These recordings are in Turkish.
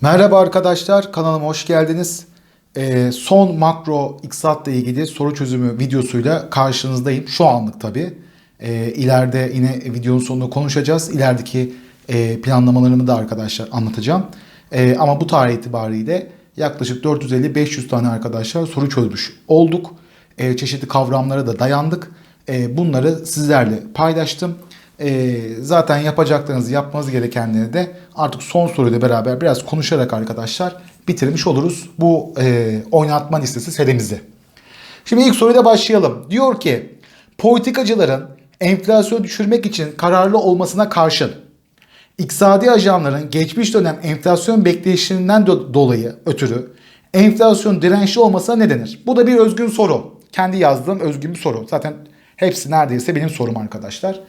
Merhaba arkadaşlar, kanalıma hoş geldiniz. Ee, son makro iktisatla ilgili soru çözümü videosuyla karşınızdayım. Şu anlık tabii. Ee, ileride yine videonun sonunda konuşacağız. İlerideki e, planlamalarımı da arkadaşlar anlatacağım. Ee, ama bu tarih itibariyle yaklaşık 450-500 tane arkadaşlar soru çözmüş olduk. Ee, çeşitli kavramlara da dayandık. Ee, bunları sizlerle paylaştım. Ee, zaten yapacaklarınızı yapmanız gerekenleri de artık son soruyla beraber biraz konuşarak arkadaşlar bitirmiş oluruz bu e, oynatma listesi serimizi. Şimdi ilk soruyla başlayalım. Diyor ki politikacıların enflasyonu düşürmek için kararlı olmasına karşın İktisadi ajanların geçmiş dönem enflasyon bekleyişinden do- dolayı ötürü enflasyon dirençli olmasına ne denir? Bu da bir özgün soru. Kendi yazdığım özgün bir soru. Zaten hepsi neredeyse benim sorum arkadaşlar.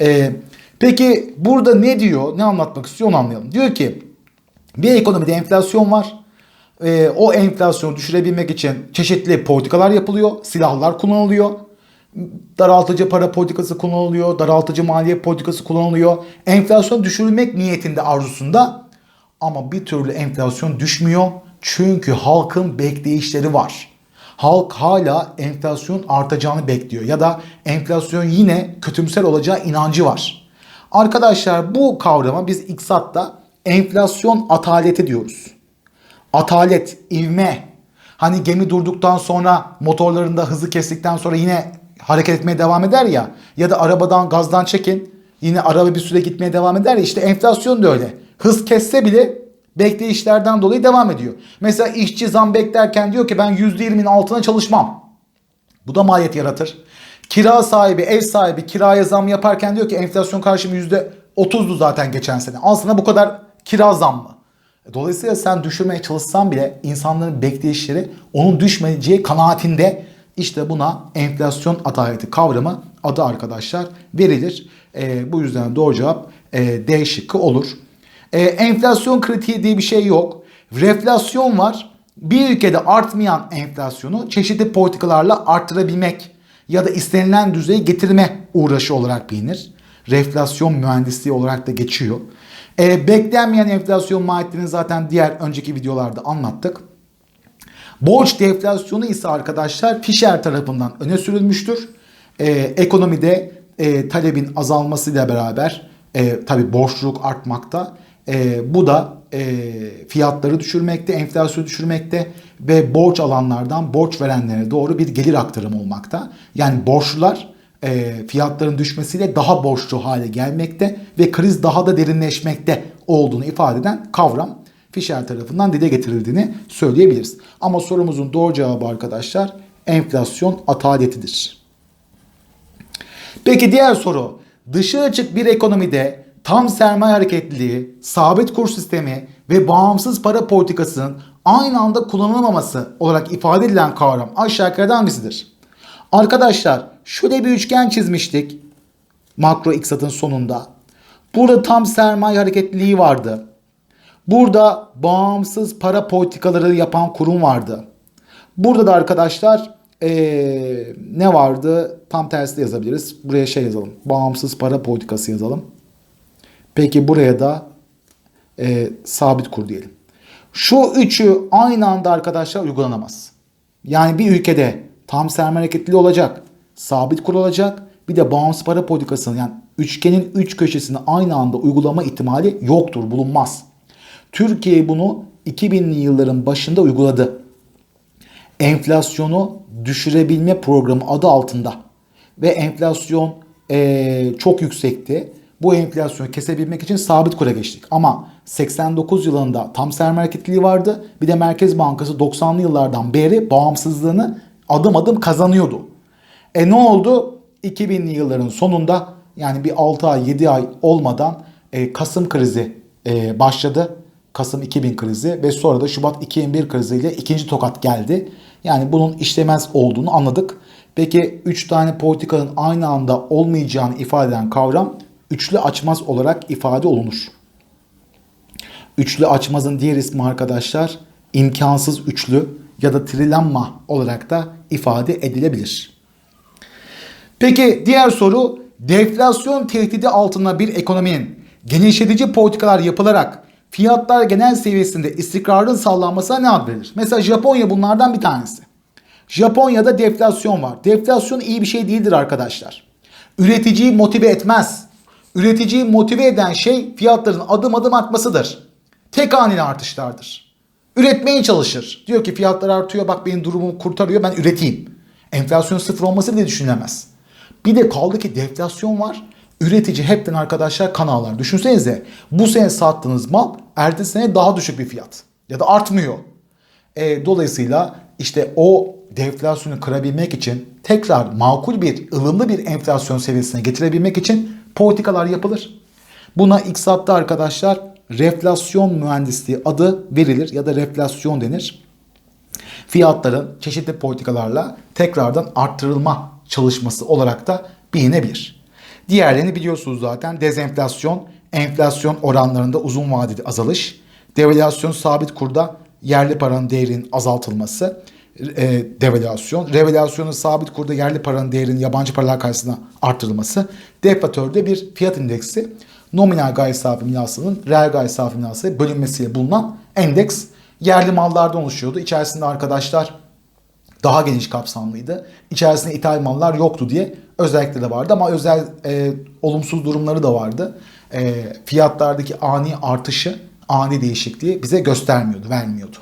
Ee, peki burada ne diyor, ne anlatmak istiyor onu anlayalım. Diyor ki bir ekonomide enflasyon var. Ee, o enflasyonu düşürebilmek için çeşitli politikalar yapılıyor. Silahlar kullanılıyor. Daraltıcı para politikası kullanılıyor. Daraltıcı maliye politikası kullanılıyor. Enflasyon düşürülmek niyetinde arzusunda ama bir türlü enflasyon düşmüyor. Çünkü halkın bekleyişleri var. Halk hala enflasyon artacağını bekliyor ya da enflasyon yine kötümser olacağı inancı var. Arkadaşlar bu kavrama biz iktisatta enflasyon ataleti diyoruz. Atalet, ivme. Hani gemi durduktan sonra motorlarında hızı kestikten sonra yine hareket etmeye devam eder ya. Ya da arabadan gazdan çekin. Yine araba bir süre gitmeye devam eder ya. İşte enflasyon da öyle. Hız kesse bile bekleyişlerden dolayı devam ediyor. Mesela işçi zam beklerken diyor ki ben %20'nin altına çalışmam. Bu da maliyet yaratır. Kira sahibi, ev sahibi kiraya zam yaparken diyor ki enflasyon karşımı %30'du zaten geçen sene. Sana bu kadar kira zam mı? Dolayısıyla sen düşürmeye çalışsan bile insanların bekleyişleri onun düşmeyeceği kanaatinde işte buna enflasyon ataleti kavramı adı arkadaşlar verilir. Ee, bu yüzden doğru cevap e, D şıkkı olur. Ee, enflasyon kritiği diye bir şey yok. Reflasyon var. Bir ülkede artmayan enflasyonu çeşitli politikalarla arttırabilmek ya da istenilen düzeye getirme uğraşı olarak bilinir. Reflasyon mühendisliği olarak da geçiyor. Ee, beklenmeyen enflasyon maliyetlerini zaten diğer önceki videolarda anlattık. Borç deflasyonu ise arkadaşlar Fisher tarafından öne sürülmüştür. Ee, ekonomide e, talebin azalmasıyla beraber e, tabi borçluluk artmakta. E, bu da e, fiyatları düşürmekte, enflasyonu düşürmekte ve borç alanlardan borç verenlere doğru bir gelir aktarımı olmakta. Yani borçlular e, fiyatların düşmesiyle daha borçlu hale gelmekte ve kriz daha da derinleşmekte olduğunu ifade eden kavram Fisher tarafından dile getirildiğini söyleyebiliriz. Ama sorumuzun doğru cevabı arkadaşlar enflasyon ataletidir. Peki diğer soru. Dışı açık bir ekonomide tam sermaye hareketliliği, sabit kur sistemi ve bağımsız para politikasının aynı anda kullanılmaması olarak ifade edilen kavram aşağı yukarı hangisidir? Arkadaşlar şöyle bir üçgen çizmiştik makro iktisatın sonunda. Burada tam sermaye hareketliliği vardı. Burada bağımsız para politikaları yapan kurum vardı. Burada da arkadaşlar ee, ne vardı? Tam tersi de yazabiliriz. Buraya şey yazalım. Bağımsız para politikası yazalım. Peki buraya da e, sabit kur diyelim. Şu üçü aynı anda arkadaşlar uygulanamaz. Yani bir ülkede tam sermaye hareketliliği olacak. Sabit kur olacak. Bir de bağımsız para politikasını yani üçgenin üç köşesini aynı anda uygulama ihtimali yoktur, bulunmaz. Türkiye bunu 2000'li yılların başında uyguladı. Enflasyonu düşürebilme programı adı altında. Ve enflasyon ee, çok yüksekti. Bu enflasyonu kesebilmek için sabit kura geçtik. Ama 89 yılında tam sermaye hareketliliği vardı. Bir de Merkez Bankası 90'lı yıllardan beri bağımsızlığını adım adım kazanıyordu. E ne oldu? 2000'li yılların sonunda yani bir 6 ay 7 ay olmadan e, Kasım krizi e, başladı. Kasım 2000 krizi ve sonra da Şubat 2001 kriziyle ikinci tokat geldi. Yani bunun işlemez olduğunu anladık. Peki 3 tane politikanın aynı anda olmayacağını ifade eden kavram üçlü açmaz olarak ifade olunur. Üçlü açmazın diğer ismi arkadaşlar imkansız üçlü ya da trilemma olarak da ifade edilebilir. Peki diğer soru deflasyon tehdidi altında bir ekonominin genişletici politikalar yapılarak fiyatlar genel seviyesinde istikrarın sağlanmasına ne ad verilir? Mesela Japonya bunlardan bir tanesi. Japonya'da deflasyon var. Deflasyon iyi bir şey değildir arkadaşlar. Üreticiyi motive etmez. Üreticiyi motive eden şey fiyatların adım adım artmasıdır. Tek haneli artışlardır. Üretmeye çalışır. Diyor ki fiyatlar artıyor bak benim durumumu kurtarıyor ben üreteyim. Enflasyon sıfır olması bile düşünülemez. Bir de kaldı ki deflasyon var. Üretici hepten arkadaşlar kan. Düşünsenize bu sene sattığınız mal ertesi sene daha düşük bir fiyat. Ya da artmıyor. E, dolayısıyla işte o deflasyonu kırabilmek için tekrar makul bir, ılımlı bir enflasyon seviyesine getirebilmek için politikalar yapılır. Buna iktisatta arkadaşlar reflasyon mühendisliği adı verilir ya da reflasyon denir. Fiyatların çeşitli politikalarla tekrardan arttırılma çalışması olarak da bilinebilir. Diğerlerini biliyorsunuz zaten dezenflasyon, enflasyon oranlarında uzun vadeli azalış, devalüasyon sabit kurda yerli paranın değerinin azaltılması, e, devalüasyon, revalüasyonun sabit kurda yerli paranın değerinin yabancı paralar karşısında artırılması, deflatörde bir fiyat indeksi, nominal gayri safi millasının reel gayri safi millasıya bölünmesiyle bulunan endeks yerli mallardan oluşuyordu. İçerisinde arkadaşlar daha geniş kapsamlıydı. İçerisinde ithal mallar yoktu diye özellikle de vardı ama özel e, olumsuz durumları da vardı. E, fiyatlardaki ani artışı, ani değişikliği bize göstermiyordu, vermiyordu.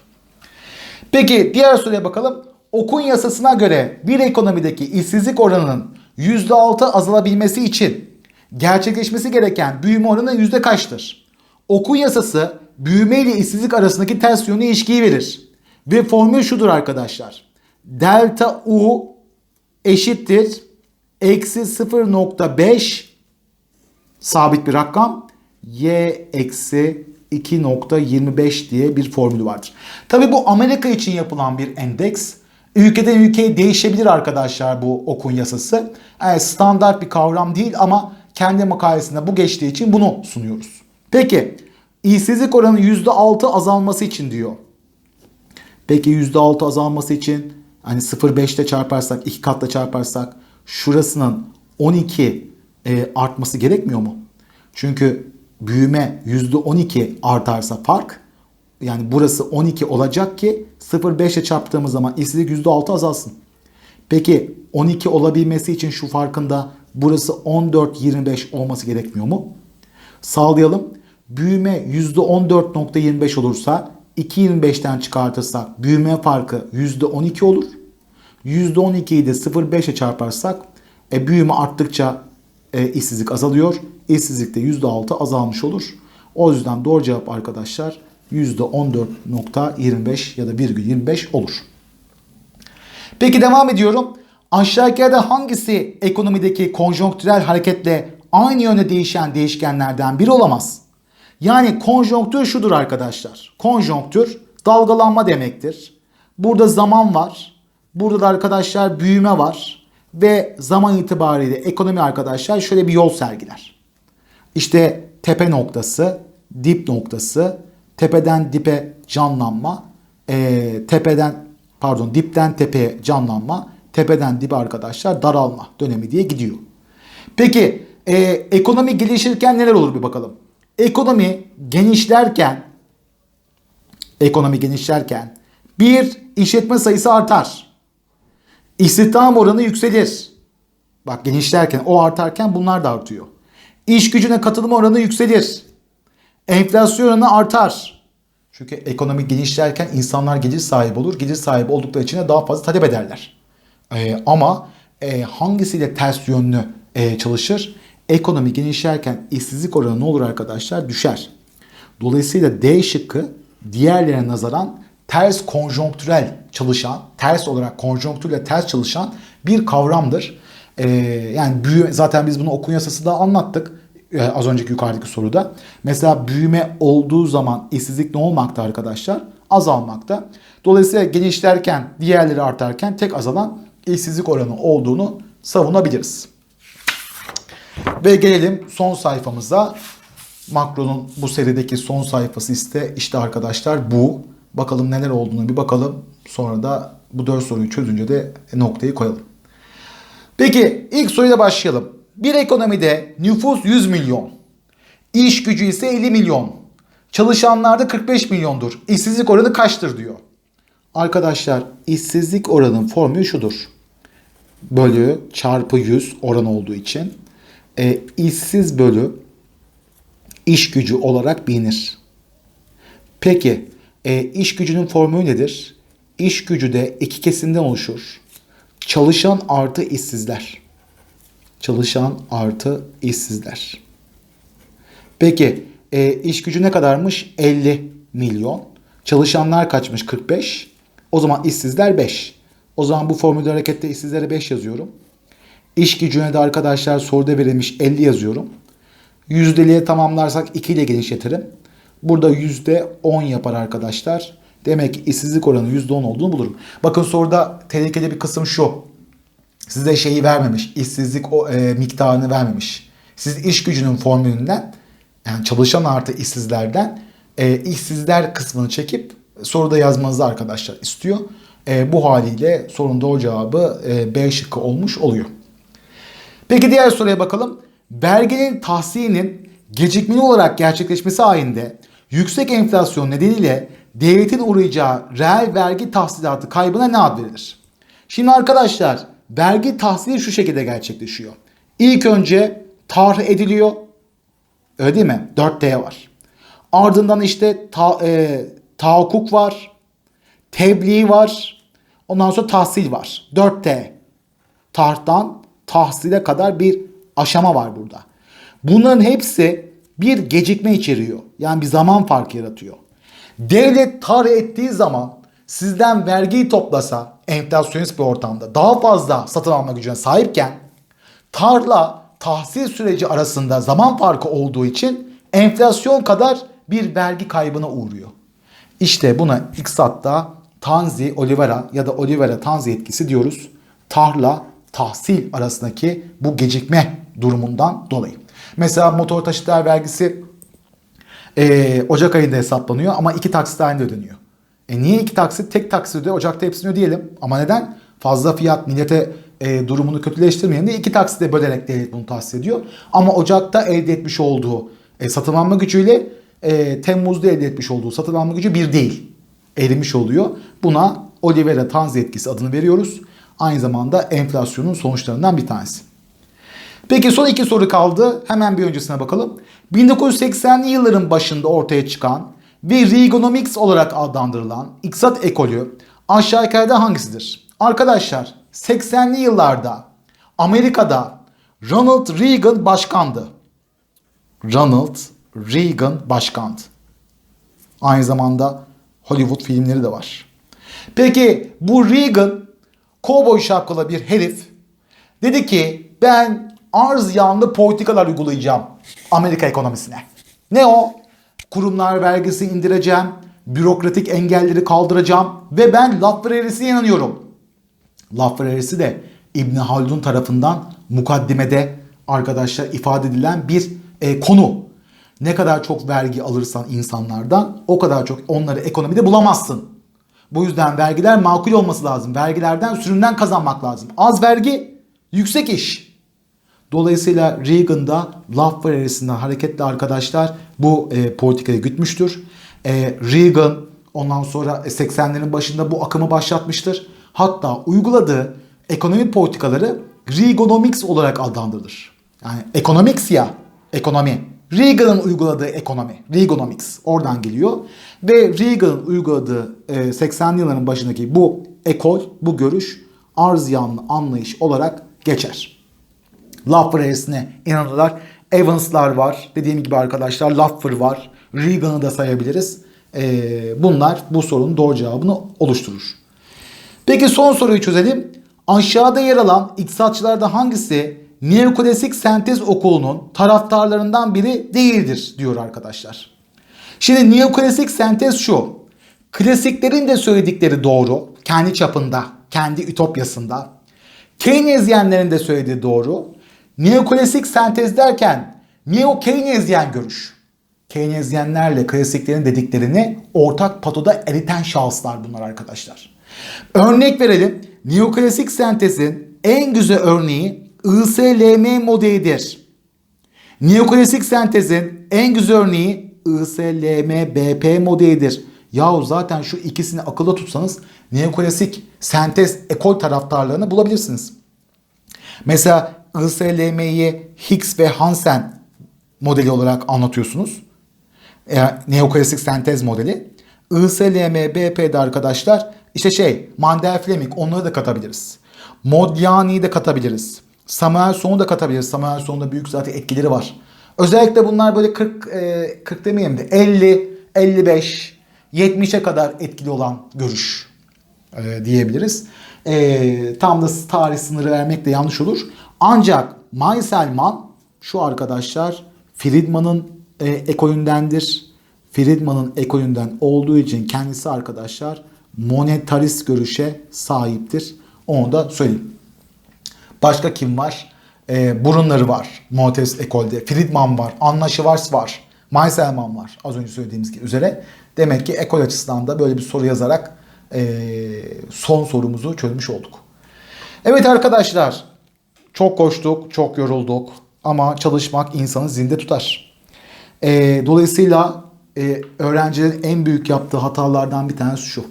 Peki diğer soruya bakalım. Okun yasasına göre bir ekonomideki işsizlik oranının %6 azalabilmesi için gerçekleşmesi gereken büyüme oranı yüzde kaçtır? Okun yasası büyüme ile işsizlik arasındaki ters yönlü ilişkiyi verir. Ve formül şudur arkadaşlar. Delta U eşittir eksi 0.5 sabit bir rakam y eksi 2.25 diye bir formülü vardır. Tabi bu Amerika için yapılan bir endeks. Ülkeden ülkeye değişebilir arkadaşlar bu okun yasası. Yani standart bir kavram değil ama kendi makalesinde bu geçtiği için bunu sunuyoruz. Peki işsizlik oranı %6 azalması için diyor. Peki %6 azalması için hani 0.5'te çarparsak, 2 katla çarparsak şurasının 12 e, artması gerekmiyor mu? Çünkü büyüme %12 artarsa fark yani burası 12 olacak ki 0.5 ile çarptığımız zaman işsizlik %6 azalsın. Peki 12 olabilmesi için şu farkında burası 14.25 olması gerekmiyor mu? Sağlayalım. Büyüme %14.25 olursa 2.25'ten çıkartırsak büyüme farkı %12 olur. %12'yi de 0.5 ile çarparsak e, büyüme arttıkça e, işsizlik azalıyor. İşsizlik de %6 azalmış olur. O yüzden doğru cevap arkadaşlar %14.25 ya da virgül 25 olur. Peki devam ediyorum. Aşağıdakilerde hangisi ekonomideki konjonktürel hareketle aynı yönde değişen değişkenlerden biri olamaz? Yani konjonktür şudur arkadaşlar. Konjonktür dalgalanma demektir. Burada zaman var. Burada da arkadaşlar büyüme var. Ve zaman itibariyle ekonomi arkadaşlar şöyle bir yol sergiler. İşte tepe noktası, dip noktası, tepeden dipe canlanma, e, tepeden pardon dipten tepeye canlanma, tepeden dibe arkadaşlar daralma dönemi diye gidiyor. Peki e, ekonomi gelişirken neler olur bir bakalım. Ekonomi genişlerken ekonomi genişlerken bir işletme sayısı artar. İstihdam oranı yükselir. Bak genişlerken o artarken bunlar da artıyor. İş gücüne katılım oranı yükselir. Enflasyon oranı artar. Çünkü ekonomi genişlerken insanlar gelir sahibi olur. Gelir sahibi oldukları için de daha fazla talep ederler. Ee, ama e, hangisiyle ters yönlü e, çalışır? Ekonomi genişlerken işsizlik oranı ne olur arkadaşlar? Düşer. Dolayısıyla D şıkkı diğerlerine nazaran ters konjonktürel çalışan, ters olarak konjonktürle ters çalışan bir kavramdır. Ee, yani büyüme, zaten biz bunu okun yasası da anlattık e, az önceki yukarıdaki soruda. Mesela büyüme olduğu zaman işsizlik ne olmakta arkadaşlar? Azalmakta. Dolayısıyla genişlerken, diğerleri artarken tek azalan işsizlik oranı olduğunu savunabiliriz. Ve gelelim son sayfamıza. Makro'nun bu serideki son sayfası ise işte arkadaşlar bu. Bakalım neler olduğunu bir bakalım. Sonra da bu dört soruyu çözünce de noktayı koyalım. Peki ilk soruyla başlayalım. Bir ekonomide nüfus 100 milyon, iş gücü ise 50 milyon. Çalışanlarda 45 milyondur. İşsizlik oranı kaçtır diyor. Arkadaşlar işsizlik oranın formülü şudur. Bölü çarpı 100 oran olduğu için e, işsiz bölü iş gücü olarak bilinir. Peki e, iş gücünün formülü nedir? İş gücü de iki kesimden oluşur. Çalışan artı işsizler. Çalışan artı işsizler. Peki e, iş gücü ne kadarmış? 50 milyon. Çalışanlar kaçmış? 45. O zaman işsizler 5. O zaman bu formülde harekette işsizlere 5 yazıyorum. İş gücüne de arkadaşlar soruda verilmiş 50 yazıyorum. Yüzdeliğe tamamlarsak 2 ile genişletirim. Burada %10 yapar arkadaşlar. Demek ki işsizlik oranı %10 olduğunu bulurum. Bakın soruda tehlikeli bir kısım şu. Size şeyi vermemiş. işsizlik o, e, miktarını vermemiş. Siz iş gücünün formülünden yani çalışan artı işsizlerden e, işsizler kısmını çekip soruda yazmanızı arkadaşlar istiyor. E, bu haliyle sorunun doğru cevabı e, B şıkkı olmuş oluyor. Peki diğer soruya bakalım. Verginin tahsilinin gecikmeli olarak gerçekleşmesi halinde yüksek enflasyon nedeniyle devletin uğrayacağı reel vergi tahsilatı kaybına ne ad verilir? Şimdi arkadaşlar vergi tahsili şu şekilde gerçekleşiyor. İlk önce tarih ediliyor. Öyle değil mi? 4T var. Ardından işte ta, e, tahakkuk var. Tebliğ var. Ondan sonra tahsil var. 4T. Tarhtan tahsile kadar bir aşama var burada. Bunların hepsi bir gecikme içeriyor. Yani bir zaman farkı yaratıyor. Devlet tar ettiği zaman sizden vergiyi toplasa enflasyonist bir ortamda daha fazla satın alma gücüne sahipken tarla tahsil süreci arasında zaman farkı olduğu için enflasyon kadar bir vergi kaybına uğruyor. İşte buna iktisatta Tanzi Olivera ya da Olivera Tanzi etkisi diyoruz. Tarla tahsil arasındaki bu gecikme durumundan dolayı. Mesela motor taşıtlar vergisi e, Ocak ayında hesaplanıyor ama iki taksit halinde ödeniyor. E niye iki taksit? Tek taksit ödüyor. Ocakta hepsini ödeyelim. Ama neden? Fazla fiyat millete e, durumunu kötüleştirmeyelim diye iki taksitle bölerek devlet bunu tahsis ediyor. Ama Ocak'ta elde etmiş olduğu e, satın alma gücüyle e, Temmuz'da elde etmiş olduğu satın alma gücü bir değil. Erimiş oluyor. Buna Olivera Tanzi etkisi adını veriyoruz. Aynı zamanda enflasyonun sonuçlarından bir tanesi. Peki son iki soru kaldı. Hemen bir öncesine bakalım. 1980'li yılların başında ortaya çıkan ve Reaganomics olarak adlandırılan iktisat ekolü aşağı yukarıda hangisidir? Arkadaşlar 80'li yıllarda Amerika'da Ronald Reagan başkandı. Ronald Reagan başkandı. Aynı zamanda Hollywood filmleri de var. Peki bu Reagan kovboy şapkalı bir herif dedi ki ben arz yanlı politikalar uygulayacağım Amerika ekonomisine. Ne o? Kurumlar vergisi indireceğim, bürokratik engelleri kaldıracağım ve ben Laffer eğrisine inanıyorum. Eğrisi de İbni Haldun tarafından mukaddimede arkadaşlar ifade edilen bir e, konu. Ne kadar çok vergi alırsan insanlardan o kadar çok onları ekonomide bulamazsın. Bu yüzden vergiler makul olması lazım. Vergilerden sürümden kazanmak lazım. Az vergi, yüksek iş. Dolayısıyla Reagan'da Laffer arasından hareketle arkadaşlar bu e, politikayı gütmüştür. E, Reagan ondan sonra 80'lerin başında bu akımı başlatmıştır. Hatta uyguladığı ekonomi politikaları Reaganomics olarak adlandırılır. Yani economics ya, ekonomi. Reagan'ın uyguladığı ekonomi, Reaganomics oradan geliyor. Ve Reagan'ın uyguladığı e, 80'li yılların başındaki bu ekol, bu görüş arz yanlı anlayış olarak geçer. Laffer eğrisine inanırlar. Evans'lar var. Dediğim gibi arkadaşlar Laffer var. Reagan'ı da sayabiliriz. E, bunlar bu sorunun doğru cevabını oluşturur. Peki son soruyu çözelim. Aşağıda yer alan iktisatçılarda hangisi neoklasik sentez okulunun taraftarlarından biri değildir diyor arkadaşlar. Şimdi neoklasik sentez şu. Klasiklerin de söyledikleri doğru. Kendi çapında, kendi ütopyasında. Keynesyenlerin de söylediği doğru. Neoklasik sentez derken neo Keynesyen görüş. Keynesyenlerle klasiklerin dediklerini ortak patoda eriten şahıslar bunlar arkadaşlar. Örnek verelim. Neoklasik sentezin en güzel örneği ISLM modelidir. Neoklasik sentezin en güzel örneği ISLM, BP modelidir. Yahu zaten şu ikisini akılda tutsanız neoklasik sentez ekol taraftarlarını bulabilirsiniz. Mesela ISLM'yi Higgs ve Hansen modeli olarak anlatıyorsunuz. E, neoklasik sentez modeli. ISLM, BP'de arkadaşlar işte şey Mandel Fleming onları da katabiliriz. Modigliani'yi de katabiliriz. Samuelson'u da katabiliriz. Samuelson'da büyük zaten etkileri var. Özellikle bunlar böyle 40 e, 40 demeyelim de 50, 55, 70'e kadar etkili olan görüş e, diyebiliriz. E, tam da tarih sınırı vermek de yanlış olur. Ancak Meiselman şu arkadaşlar Friedman'ın e, ekolündendir. Friedman'ın ekolünden olduğu için kendisi arkadaşlar monetarist görüşe sahiptir. Onu da söyleyeyim. Başka kim var? E, burunları var. Monetarist ekolde. Friedman var. Anna Schwarz var. Meiselman var. Az önce söylediğimiz gibi üzere. Demek ki ekol açısından da böyle bir soru yazarak e, son sorumuzu çözmüş olduk. Evet arkadaşlar. Çok koştuk, çok yorulduk. Ama çalışmak insanı zinde tutar. E, dolayısıyla e, öğrencilerin en büyük yaptığı hatalardan bir tanesi şu.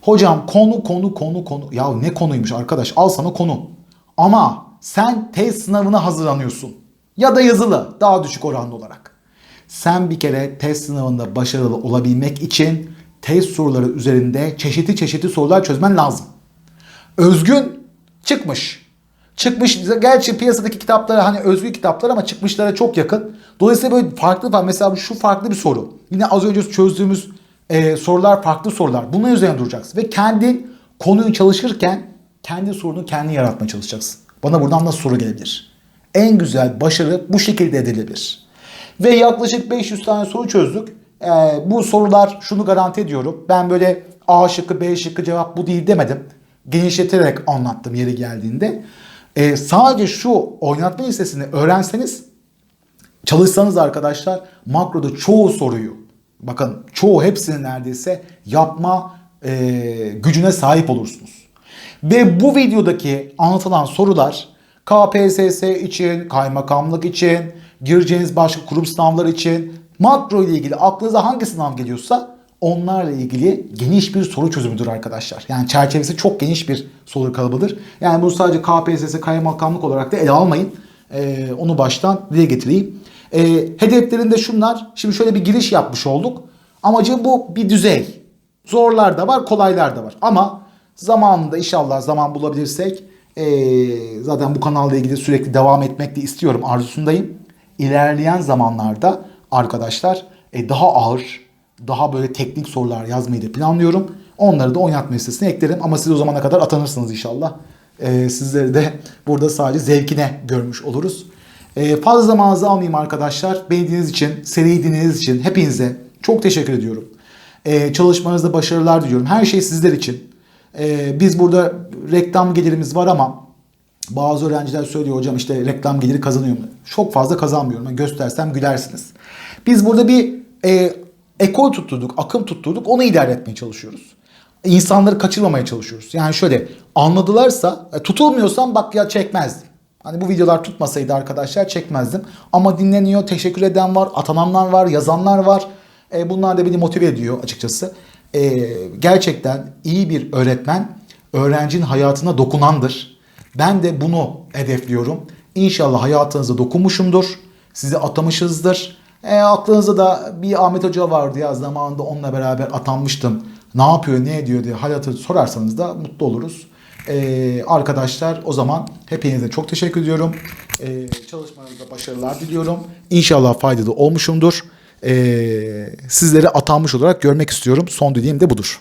Hocam konu konu konu konu. Ya ne konuymuş arkadaş al sana konu. Ama sen test sınavına hazırlanıyorsun. Ya da yazılı daha düşük oranlı olarak. Sen bir kere test sınavında başarılı olabilmek için test soruları üzerinde çeşitli çeşitli sorular çözmen lazım. Özgün çıkmış. Çıkmış gerçi piyasadaki kitaplara hani özgü kitaplar ama çıkmışlara çok yakın. Dolayısıyla böyle farklı var. Mesela şu farklı bir soru. Yine az önce çözdüğümüz e, sorular farklı sorular. Bunun üzerine duracaksın. Ve kendi konuyu çalışırken kendi sorunu kendi yaratmaya çalışacaksın. Bana buradan nasıl soru gelebilir? En güzel başarı bu şekilde edilebilir. Ve yaklaşık 500 tane soru çözdük. Ee, bu sorular şunu garanti ediyorum. Ben böyle A şıkkı B şıkkı cevap bu değil demedim. Genişleterek anlattım yeri geldiğinde. Ee, sadece şu oynatma listesini öğrenseniz çalışsanız arkadaşlar makroda çoğu soruyu bakın çoğu hepsini neredeyse yapma e, gücüne sahip olursunuz. Ve bu videodaki anlatılan sorular KPSS için, kaymakamlık için, gireceğiniz başka kurum sınavları için makro ile ilgili aklınıza hangi sınav geliyorsa onlarla ilgili geniş bir soru çözümüdür arkadaşlar. Yani çerçevesi çok geniş bir soru kalıbıdır. Yani bunu sadece KPSS, kaymakamlık olarak da ele almayın. Ee, onu baştan dile getireyim. Ee, hedeflerinde şunlar. Şimdi şöyle bir giriş yapmış olduk. Amacı bu bir düzey. Zorlar da var, kolaylar da var. Ama zamanında inşallah zaman bulabilirsek ee, zaten bu kanalla ilgili sürekli devam etmek de istiyorum, arzusundayım. İlerleyen zamanlarda arkadaşlar e, daha ağır, daha böyle teknik sorular yazmayı da planlıyorum. Onları da oynatma listesine eklerim ama siz o zamana kadar atanırsınız inşallah. Ee, sizleri de burada sadece zevkine görmüş oluruz. Ee, fazla zamanınızı almayayım arkadaşlar. Beni dinlediğiniz için, seriyi dinlediğiniz için hepinize çok teşekkür ediyorum. Ee, çalışmanızda başarılar diliyorum. Her şey sizler için. Ee, biz burada reklam gelirimiz var ama bazı öğrenciler söylüyor hocam işte reklam geliri kazanıyor mu? Çok fazla kazanmıyorum. Ben göstersem gülersiniz. Biz burada bir e, ekol tutturduk, akım tutturduk. Onu idare etmeye çalışıyoruz. İnsanları kaçırmamaya çalışıyoruz. Yani şöyle anladılarsa e, tutulmuyorsam bak ya çekmezdim. Hani bu videolar tutmasaydı arkadaşlar çekmezdim. Ama dinleniyor, teşekkür eden var, atananlar var, yazanlar var. E, bunlar da beni motive ediyor açıkçası. E, gerçekten iyi bir öğretmen öğrencinin hayatına dokunandır. Ben de bunu hedefliyorum. İnşallah hayatınıza dokunmuşumdur. Sizi atamışızdır. E, aklınızda da bir Ahmet Hoca vardı ya zamanında onunla beraber atanmıştım. Ne yapıyor, ne ediyor diye hayatı sorarsanız da mutlu oluruz. E, arkadaşlar o zaman hepinize çok teşekkür ediyorum. E, çalışmanızda başarılar diliyorum. İnşallah faydalı olmuşumdur. E, sizleri atanmış olarak görmek istiyorum. Son dediğim de budur.